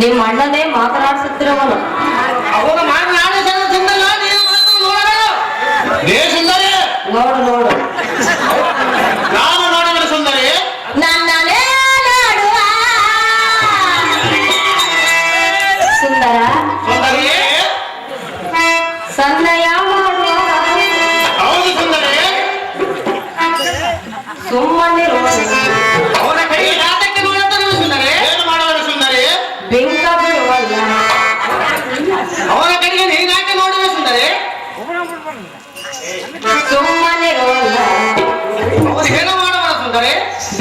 நீ மன்னனே மாதரா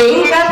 Bingo!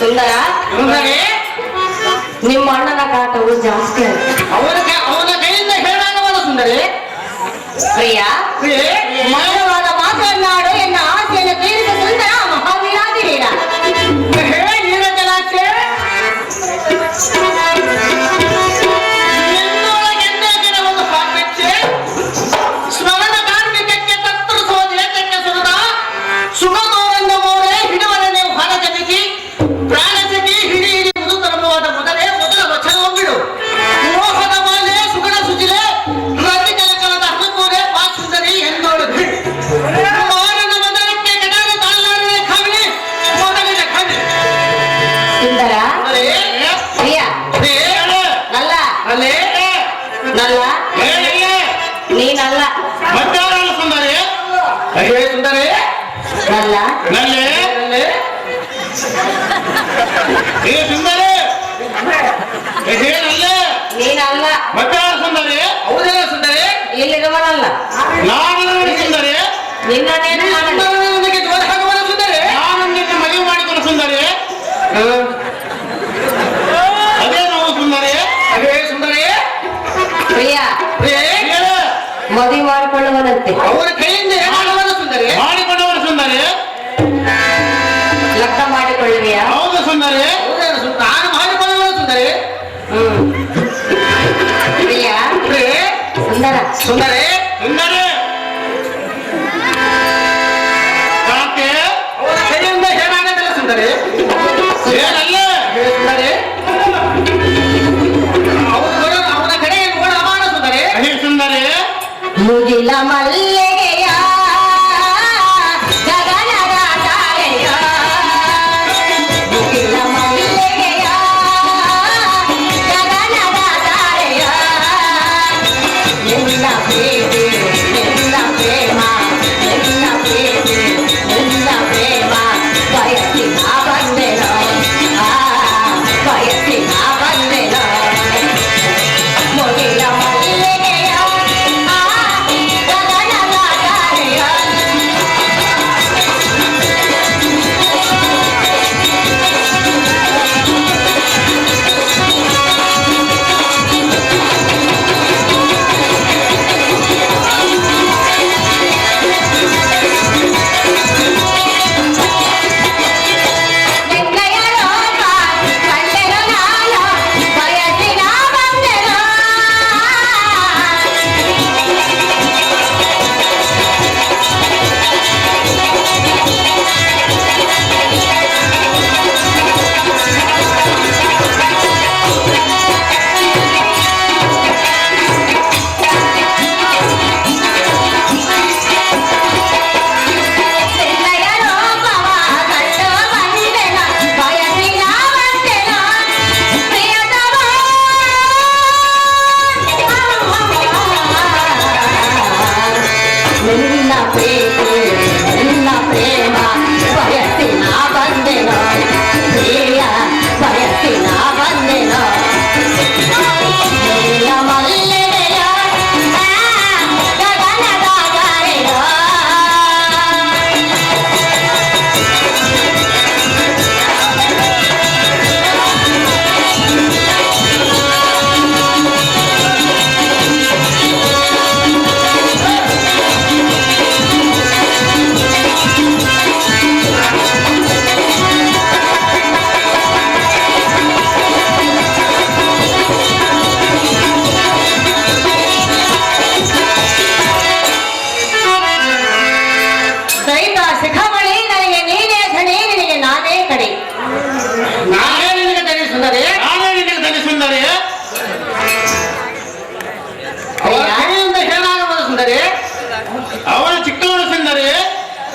ಸುಂದರ? ನಿಮ್ಮ ಅಣ್ಣನ ಕಾಟವು ಜಾಸ್ತಿ ಅವನ ಅವನ ಕೈಯಿಂದ ಹೇಳಲಾಗವಲ್ಲ ಸುಂದರಿ. ಪ್ರಿಯ? ಅದೇ ನಾವು ಸುಂದರೇ ಅದೇ ಸುಂದರೇ ಪ್ರಿಯ. ಮದುವೆ ಮಾಡಿಕೊಳ್ಳುವದಂತೆ ಅವರ ಕೈಯಿಂದ ಏನಾಗುವುದು ಸುಂದರಿ ಮಾಡಿಕೊಂಡವರ ಸುಂದರಿ ಲೆಕ್ಕ ಮಾಡಿಕೊಳ್ಳುವಿಯಾ? ಹೌದು ಸುಂದರಿ ನಾನು ಮಾಡಿಕೊಳ್ಳುವವರು ಸುಂದರಿ ಹ್ಮ್. ಪ್ರಿಯ? ಸುಂದರ. ಸುಂದರ? ಎಂದರೆ ಮುಗಿಲ ಮಲ್ಲಿಗೆ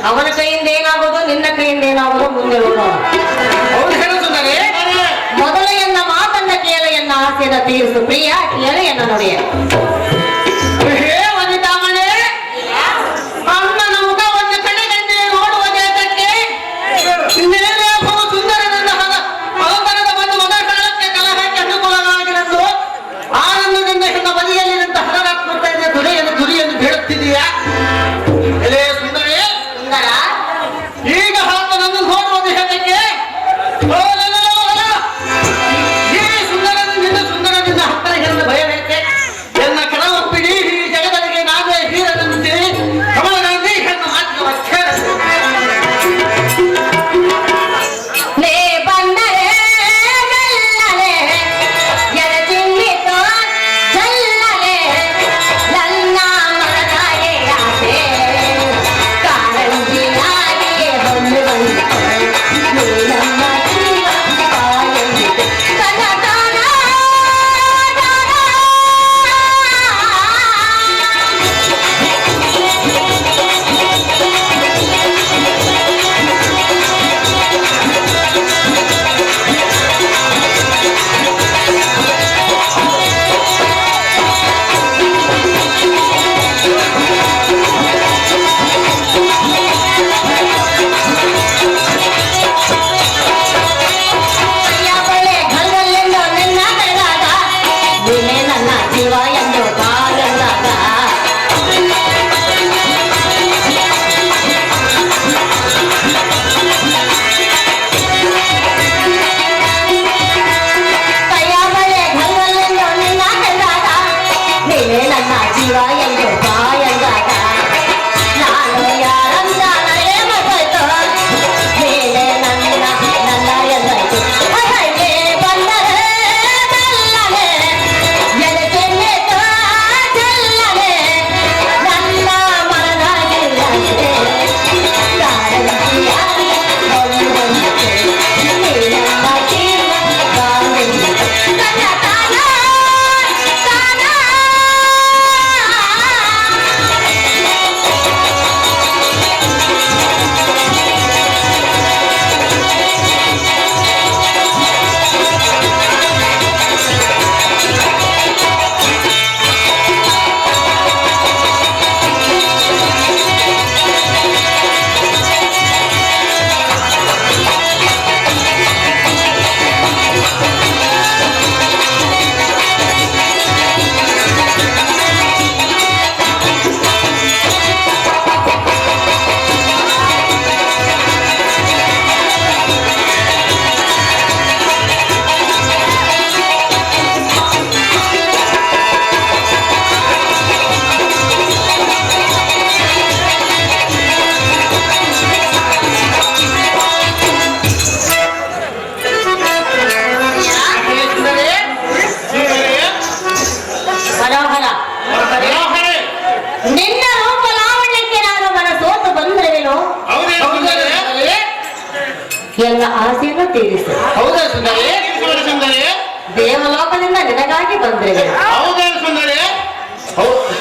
ಅವನ ಕೈಯಿಂದ ಏನಾಗೋದು ನಿನ್ನ ಕೈಯಿಂದ ಏನಾಗೋದು ಮುಂದೆ ಮೊದಲ ಎನ್ನ ಮಾತನ್ನ ಕೇಳ ಎನ್ನ ಆಸೆನ ತೀರಿಸು ಪ್ರಿಯ ಕೇಳ ಎನ್ನ ನುಡಿಯ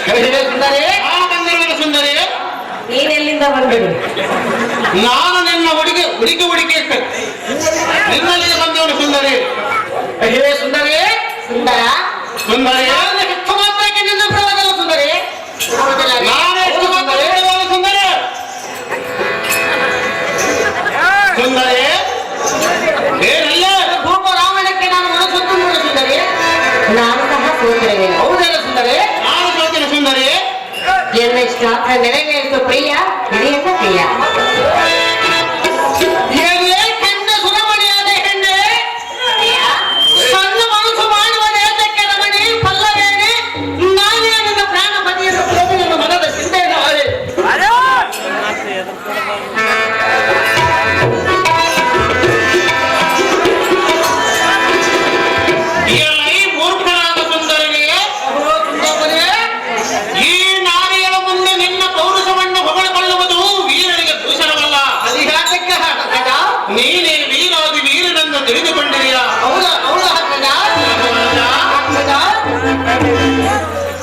ಸುಂದರಿ ಸುಂದರಿ ನೀನೆಲ್ಲಿಂದ ಬಂದಿರು ನಾನು ನಿನ್ನ ಹುಡುಗಿ ಹುಡುಗಿ ಹುಡುಗಿ ನಿನ್ನಲ್ಲಿ ಬಂದವನು ಸುಂದರಿ ಸುಂದರಿ ಸುಂದರ ಸುಂದರಿ Yo, René Belén Sofría, María Sofía.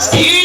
Steve!